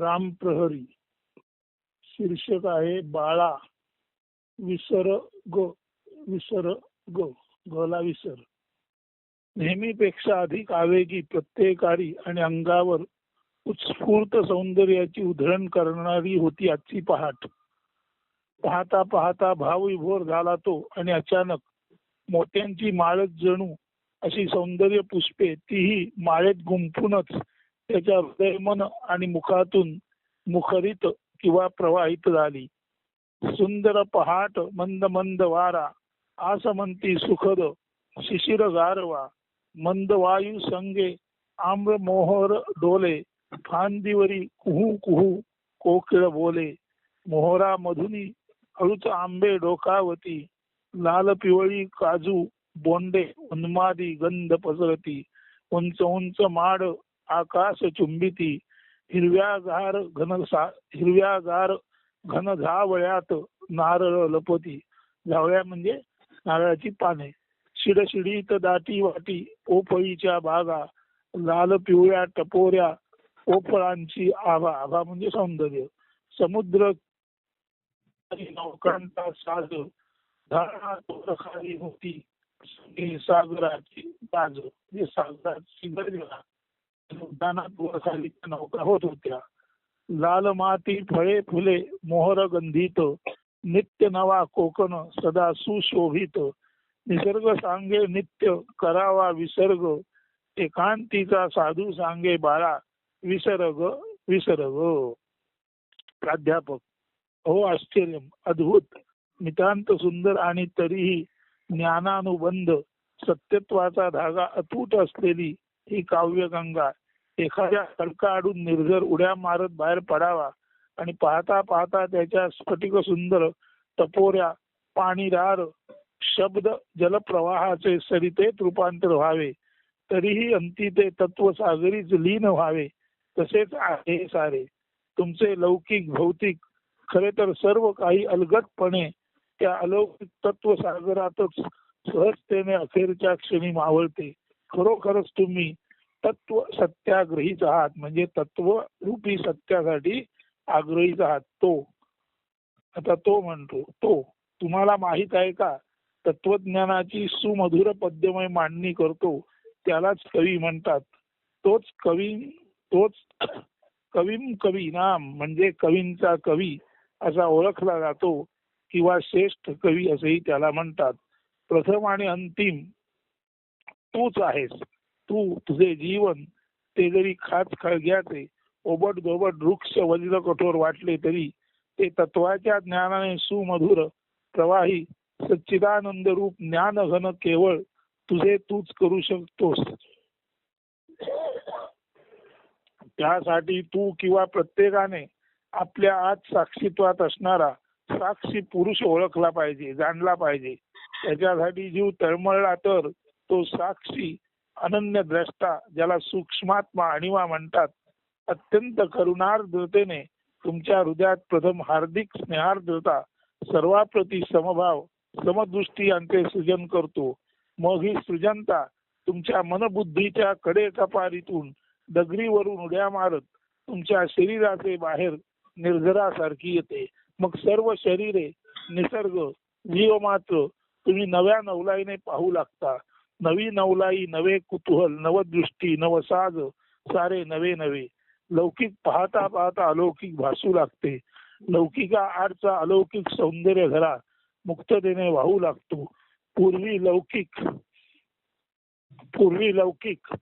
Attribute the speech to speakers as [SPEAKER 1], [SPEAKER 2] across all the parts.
[SPEAKER 1] रामप्रहरी शीर्षक आहे बाळा विसर्ग विसर्ग गला विसर. नेहमीपेक्षा अधिक आवेगी प्रत्येकारी आणि अंगावर उत्स्फूर्त सौंदर्याची उधळण करणारी होती आजची पहाट. पाहता पाहता भावविभोर झाला तो आणि अचानक मोत्यांची माळच जणू अशी सौंदर्य पुष्पे तीही माळेत गुंफूनच त्याच्या हृदयमन आणि मुखातून मुखरित किंवा प्रवाहित झाली. सुंदर पहाट मंद मंद वारा आसमंती सुखद शिशिर गारवा मंद वायू संगे आम्र मोहर डोले फांदीवरी कुहू कुहू कोकिळ बोले मोहरा मधुनी हळूच आंबे डोकावती लाल पिवळी काजू बोंडे उन्मादी गंध पसरती उंच उंच माड आकाश चुंबिती हिरव्यागार घन सा हिरव्यागार घन झावळ्यात नारळ लपती. झावळ्या म्हणजे नारळाची पाने. शिडशिडीत दाटी वाटी पोफळीच्या बागा लाल पिवळ्या टपोऱ्या पोफळांची आभा. आभा म्हणजे सौंदर्य. समुद्र नौकांचा साज धारणा होती सागराची बाज. म्हणजे सागराची गर्जना उड्डाणात वर नौका होत होत्या. लाल माती फळे फुले मोहर गंधित नित्य नवा कोकण सदा सुशोभित. निसर्ग सांगे नित्य करावा विसर्ग. एकांतीचा साधू सांगे बाळा विसर्ग विसर्ग. प्राध्यापक हो आश्चर्य अद्भुत. नितांत सुंदर आणि तरीही ज्ञानानुबंध सत्यत्वाचा धागा अतूट असलेली ही काव्यगंगा. एखाद्या खडकाआडून निर्झर उड्या मारत बाहेर पडावा आणि पाहता पाहता त्याच्या स्फटिक सुंदर टपोऱ्या पाणीदार शब्द जलप्रवाहाचे सरितेत रूपांतर व्हावे. तरीही अंती ते तत्व सागरीच लीन व्हावे. तसेच आहे सारे. तुमचे लौकिक भौतिक खरे तर सर्व काही अलगटपणे त्या अलौकिक तत्व सागरातच सहजतेने अखेरच्या क्षणी मावळते. खरोखरच तुम्ही तत्व सत्याग्रहीच आहात. म्हणजे तत्व रूपी सत्यासाठी आग्रहीच आहात. तो. आता तो म्हणतो तो. तुम्हाला माहीत आहे का? तत्वज्ञानाची सुमधुर पद्यमय मांडणी करतो. त्यालाच कवी म्हणतात. तोच कवी तोच कवीम कवी नाम म्हणजे कवींचा कवी असा ओळखला जातो किंवा श्रेष्ठ कवी असेही त्याला म्हणतात. प्रथम आणि अंतिम तूच आहेस. तू तुझे जीवन ते जरी खाच खळग्याचे ओबट गोबट वृक्ष वज्र कठोर वाटले तरी ते तत्वाच्या ज्ञानाने सुमधुर प्रवाही सच्चिदानंद रूप ज्ञान घन केवळ तुझे तूच करू शकतोस. त्यासाठी तू किंवा प्रत्येकाने आपल्या आत साक्षीत्वात असणारा साक्षी पुरुष ओळखला पाहिजे जाणला पाहिजे. त्याच्यासाठी जीव तळमळला तर तो साक्षी अनन्य द्रष्टा ज्याला सूक्ष्मात्मा अणिवा म्हणतात अत्यंत करुणार्द्रतेने तुमच्या हृदयात प्रथम हार्दिक स्नेहार्द्रता सर्वाप्रती समभाव समदृष्टी यांचे सृजन करतो. मग ही सृजनता तुमच्या मनबुद्धीच्या कडे कपारीतून डगरीवरून उड्या मारत तुमच्या शरीराचे बाहेर निर्झरासारखी येते. मग सर्व शरीरे निसर्ग जीव मात्र तुम्ही नव्या नवलाईने पाहू लागता. नवी नवलाई नवे कुतूहल नवदृष्टी नवसाज सारे नवे नवे. लौकिक पाहता पाहता अलौकिक भासू लागते. लौकिका आडचा अलौकिक सौंदर्य घरा मुक्ततेने वाहू लागतो. पूर्वी लौकिक पूर्वी लौकिक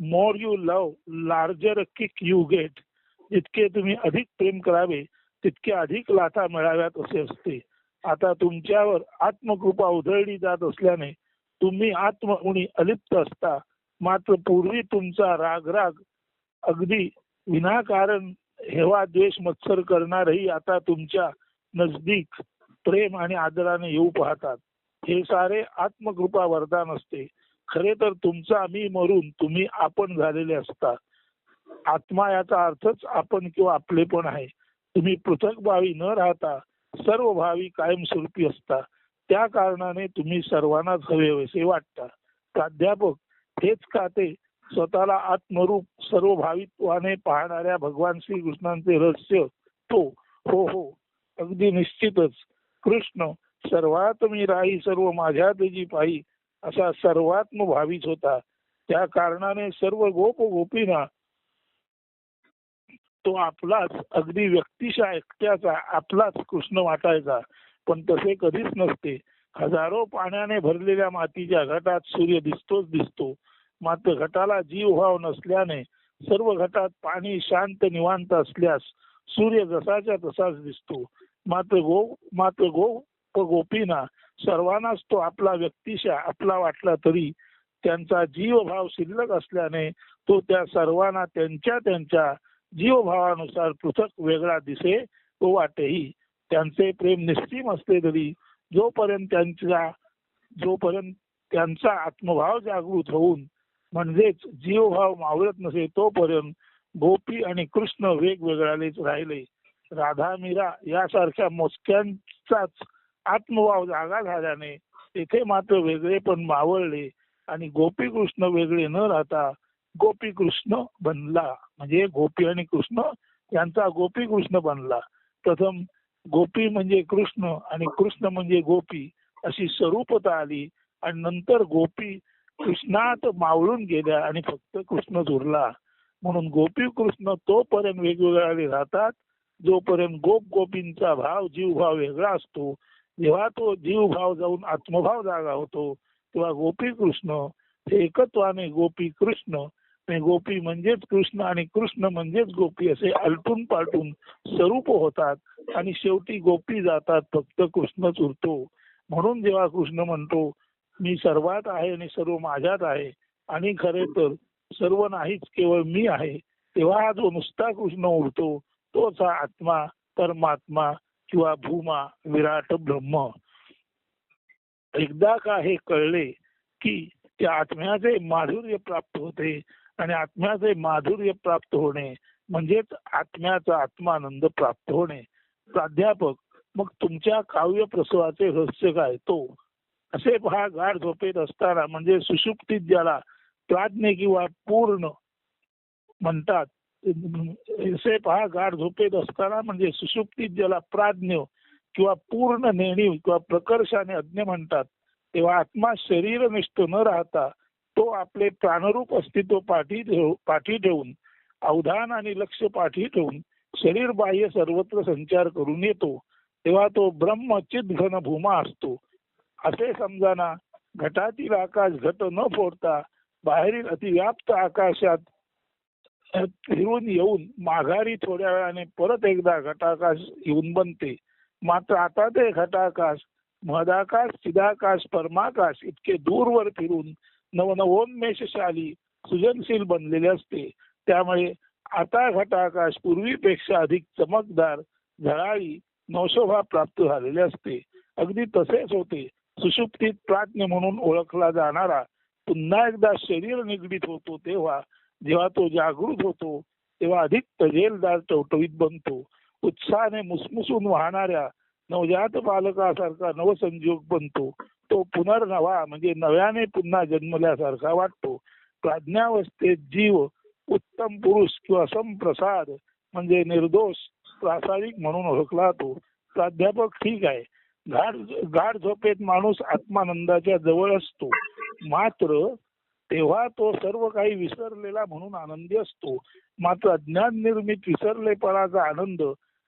[SPEAKER 1] more you love larger kick you get जितके तुम्ही अधिक प्रेम करावे तितके अधिक लाथा मिळाव्यात असे असते. आता तुमच्यावर आत्मकृपा उधळली जात असल्याने तुम्ही आत्मगुणी अलिप्त असता. मात्र पूर्वी तुमचा रागराग अगदी विनाकारण हेवा द्वेष मत्सर करणारही आता तुमच्या नजदीक प्रेम आणि आदराने येऊ पाहतात. हे सारे आत्मकृपा वरदान असते. खरे तर तुमचा मी मरून तुम्ही आपण झालेले असता. आत्मा याचा अर्थच आपण किंवा आपले पण आहे. तुम्ही पृथक भावी न राहता सर्व भावी कायमस्वरूपी असता. त्या कारणाने तुम्ही सर्वांनाच हवे हवेसे वाटता प्राध्यापक हेच का ते स्वतःला आत्मरूप सर्व भावित्वाने पाहणाऱ्या भगवान श्रीकृष्णांचे रहस्य? तो हो हो अगदी निश्चितच. कृष्ण सर्वात मी राही सर्व माझ्या तेजी पायी असा सर्वात्म भावीच होता. त्या कारणाने सर्व गोप गोपीना तो आपलाच अगदी व्यक्तिशा एकट्याचा आपलाच कृष्ण वाटायचा. पण तसे कधीच नसते. हजारो पाण्याने भरलेल्या मातीच्या घटात सूर्य दिसतोच दिसतो. मात्र घटाला जीव भाव नसल्याने सर्व घटात पाणी शांत निवांत असल्यास सूर्य जसाच्या तसाच दिसतो. मात्र गो मात्र गो गोपीना सर्वांनाच तो आपला व्यक्तिशा आपला वाटला तरी त्यांचा जीवभाव शिल्लक असल्याने तो त्या सर्वांना त्यांच्या त्यांच्या जीवभावानुसार पृथक वेगळा दिसे व वाटेही. त्यांचे प्रेम निस्सीम असले तरी जोपर्यंत त्यांच्या जोपर्यंत त्यांचा आत्मभाव जागृत होऊन म्हणजेच जीवभाव मावळत नसे तोपर्यंत गोपी आणि कृष्ण वेगवेगळ्यालेच राहिले. राधा मीरा यासारख्या मोजक्यांचाच आत्मभाव जागा झाल्याने तेथे मात्र वेगळे पण मावळले आणि गोपी कृष्ण वेगळे न राहता गोपी कृष्ण बनला. म्हणजे गोपी आणि कृष्ण यांचा गोपी कृष्ण बनला. प्रथम गोपी म्हणजे कृष्ण आणि कृष्ण म्हणजे गोपी अशी स्वरूपता आली आणि नंतर गोपी कृष्णात मावळून गेल्या आणि फक्त कृष्णच उरला म्हणून गोपी कृष्ण तोपर्यंत वेगवेगळ्या राहतात. जोपर्यंत गोप गोपींचा भाव जीवभाव वेगळा असतो जेव्हा तो जीवभाव जाऊन आत्मभाव जागा होतो तेव्हा गोपी कृष्ण हे एकत्वाने गोपी कृष्ण गोपी म्हणजेच कृष्ण आणि कृष्ण म्हणजेच गोपी असे आलटून पालटून स्वरूप होतात आणि शेवटी गोपी जातात फक्त कृष्णच उरतो. म्हणून जेव्हा कृष्ण म्हणतो मी सर्वात आहे आणि सर्व माझ्यात आहे आणि खरे तर सर्व नाहीच केवळ मी आहे तेव्हा हा जो नुसता कृष्ण उरतो तोच हा आत्मा परमात्मा किंवा भूमा विराट ब्रह्म. एकदा का हे कळले की त्या आत्म्याचे माधुर्य प्राप्त होते आणि आत्म्याचे माधुर्य प्राप्त होणे म्हणजेच आत्म्याचा आत्मानंद प्राप्त होणे. प्राध्यापक मग तुमच्या काव्य प्रसवाचे रहस्य काय? तो. असे पहा गाढ झोपेत असताना म्हणजे सुषुप्तीत ज्याला प्राज्ञ किंवा पूर्ण म्हणतात असे पहा गाढ झोपेत असताना म्हणजे सुषुप्तीत ज्याला प्राज्ञ किंवा पूर्ण नेणीव किंवा प्रकर्षाने अज्ञ म्हणतात तेव्हा आत्मा शरीरनिष्ठ न राहता तो आपले प्राणरूप अस्तित्व पाठी ठेव पाठी ठेवून अवधान आणि लक्ष पाठी ठेवून शरीर बाह्य सर्वत्र संचार करून येतो तेव्हा तो ब्रह्म घन भूमा असतो. असे समजाना घटातील आकाश घट न फोडता बाहेरील अतिव्याप्त आकाशात फिरून येऊन माघारी थोड्या वेळाने परत एकदा घटाकाश येऊन बनते. मात्र आता ते घटाकाश महदाकाश चिदाकाश परमाकाश इतके दूरवर फिरून नवनवोन्मेषशाली सृजनशील बनलेले असते. त्यामुळे आता घटाकाश पूर्वीपेक्षा अधिक चमकदार झळाळी नवशोभा प्राप्त झालेले असते. अगदी तसेच होते. सुषुप्तीत प्राज्ञ म्हणून ओळखला जाणारा पुन्हा एकदा शरीर निगडीत होतो तेव्हा जेव्हा तो जागृत होतो तेव्हा अधिक तजेलदार टवटवीत बनतो. उत्साहाने मुसमुसून वाहणाऱ्या नवजात बालकासारखा नवसंयोग बनतो. तो पुनर्नवा म्हणजे नव्याने पुन्हा जन्मल्यासारखा वाटतो. प्राज्ञावस्थेत जीव उत्तम पुरुष किंवा संप्रसाद म्हणजे निर्दोष प्रासादिक म्हणून ओळखला तो प्राध्यापक ठीक आहे. गाढ गाढ झोपेत माणूस आत्मानंदाच्या जवळ असतो. मात्र तेव्हा तो सर्व काही विसरलेला म्हणून आनंदी असतो. मात्र अज्ञान निर्मित विसरलेपणाचा आनंद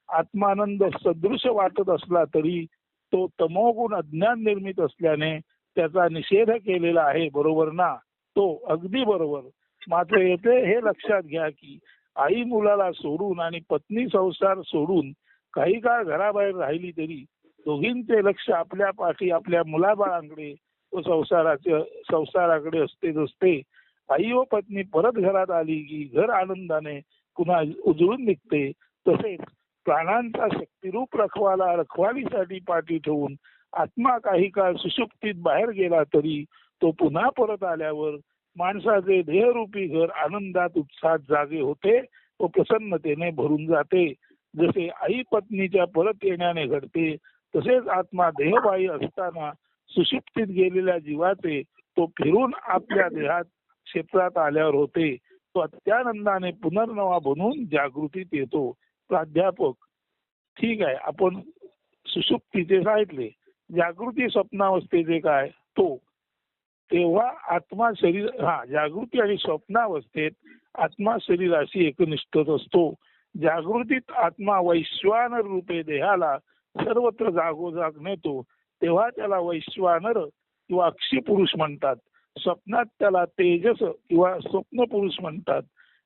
[SPEAKER 1] आत्मानंद सदृश वाटत असला तरी तो तमोगुण अज्ञान निर्मित असल्याने त्याचा निषेध केलेला आहे बरोबर ना? तो अगदी बरोबर. मात्र येथे हे लक्षात घ्या की आई मुलाला सोडून आणि पत्नी संसार सोडून काही काळ घराबाहेर राहिली तरी दोघींचे लक्ष आपल्या पाठी आपल्या मुलाबाळांकडे व संसाराचे संसाराकडे असतेच असते आई व पत्नी परत घरात आली की घर आनंदाने पुन्हा उजळून निघते. तसेच प्राणांचा शक्तिरूप रखवाला रखवालीसाठी पाठी ठेवून आत्मा काही काळ सुषुप्तीत बाहेर गेला तरी तो पुन्हा परत आल्यावर माणसाचे ध्येयरूपी घर आनंदात उत्साहात जागे होते व प्रसन्नतेने भरून जाते. जसे आई पत्नीच्या परत येण्याने घडते तसेच आत्मा देहबाई असताना सुशुप्तीत गेलेल्या जीवाचे तो फिरून आपल्या देहात क्षेत्रात आल्यावर होते. तो अत्यानंदाने पुनर्नवा बनून जागृतीत येतो. प्राध्यापक. ठीक आहे आपण सुसुप्तीचे सांगितले. जागृती स्वप्नावस्थेचे काय तो. तेव्हा आत्मा शरीर हा जागृती आणि स्वप्नावस्थेत आत्मा शरीराशी एकनिष्ठच असतो. जागृतीत आत्मा वैश्वानर रूपे देहाला सर्वत्र जागोजाग नेतो. तेव्हा त्याला वैश्वानर किंवा अक्षी पुरुष म्हणतात. स्वप्नात त्याला तेजस किंवा स्वप्न पुरुष म्हणतात.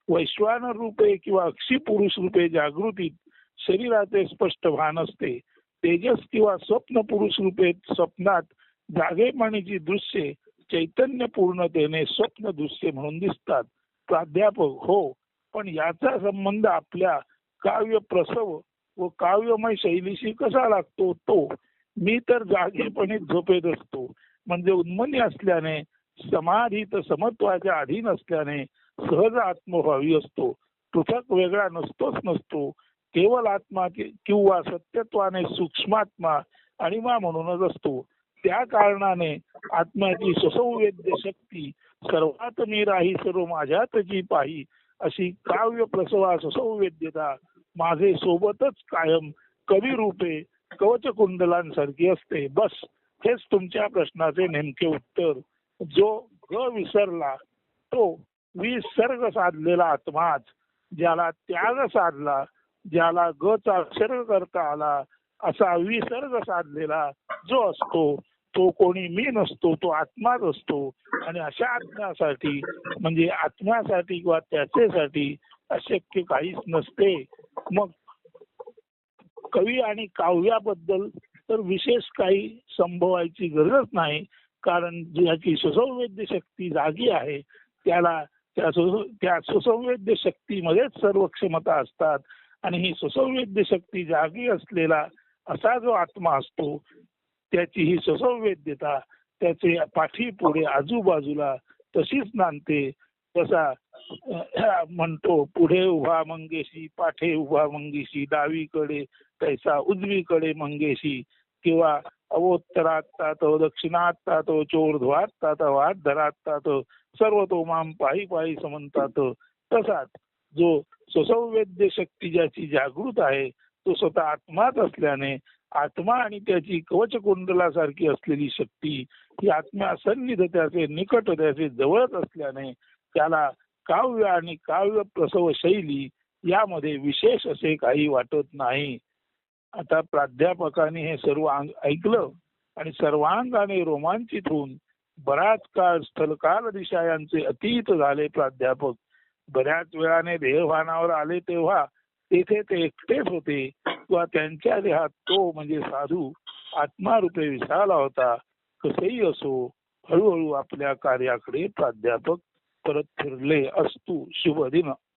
[SPEAKER 1] वैश्वानर रूपे किंवा अक्षी पुरुष रूपे जागृतीत शरीराचे स्पष्ट भान असते. तेजस किंवा स्वप्न पुरुष रूपे स्वप्नात जागेपणीची दृश्ये चैतन्य पूर्णतेने स्वप्न दृश्य म्हणून दिसतात. प्राध्यापक हो पण याचा संबंध आपल्या काव्य प्रसव व काव्यमय शैलीशी कसा लागतो तो? मी तर जागेपणे झोपेत असतो. म्हणजे उन्मनी असल्याने समाधीत समत्वाच्या अधीन असल्याने सहज आत्मभावी असतो. पृथक वेगळा नसतोच नसतो. केवळ आत्मा किंवा सत्यत्वाने सूक्ष्मात्मा अणिमा म्हणूनच असतो. त्या कारणाने आत्म्याची सुसंवेद्य शक्ती सर्वात मी राही सर्व माझ्यातची पाही अशी काव्य प्रसवा सुसंवेद्यता माझे सोबतच कायम कवी रूपे कवच कुंडलांसारखी असते. बस हेच तुमच्या प्रश्नाचे नेमके उत्तर. जो ग विसरला तो विसर्ग साधलेला आत्माच ज्याला त्याग साधला ज्याला ग चा विसर्ग करता आला असा विसर्ग साधलेला जो असतो तो कोणी मी नसतो तो आत्माच असतो. आणि अशा आत्म्यासाठी म्हणजे आत्म्यासाठी किंवा त्याचेसाठी अशक्य काहीच नसते. मग कवी आणि काव्याबद्दल तर विशेष काही संभवायची गरजच नाही कारण ज्याची सुसंवेद्य शक्ती जागी आहे त्याला त्या त्या सुसंवेद्य शक्तीमध्येच सर्व क्षमता असतात. आणि ही सुसंवेद्य शक्ती जागी असलेला असा जो आत्मा असतो त्याची ही सुसंवेद्यता त्याचे पाठी पुढे आजूबाजूला तशीच नांदते. तसा म्हणतो पुढे उभा मंगेशी पाठे उभा मंगेशी डावीकडे तैसा उजवीकडे मंगेशी किंवा अवोत्तरात तातो दक्षिणात तातो तो तात वाद धरात तातो सर्व तो माम पायी पायी समंतात. तसाच जो स्वसंवेद्य शक्ती ज्याची जागृत आहे तो स्वतः आत्माच असल्याने आत्मा आणि त्याची कवच कुंडलासारखी असलेली शक्ती ही आत्म्या सन्निध त्याचे निकट त्याचे जवळच असल्याने त्याला काव्य आणि काव्य प्रसव शैली यामध्ये विशेष असे काही वाटत नाही. आता प्राध्यापकाने हे सर्व ऐकलं आणि सर्वांगाने रोमांचित होऊन बराच काळ स्थलकाल दिशा यांचे अतीत झाले प्राध्यापक. बऱ्याच वेळाने देहभानावर आले तेव्हा तेथे ते एकटेच होते किंवा त्यांच्या देहात तो म्हणजे साधू आत्मारूपे विसाला होता. कसेही असो हळूहळू आपल्या कार्याकडे प्राध्यापक परत फिरले. असतू शुभ दिन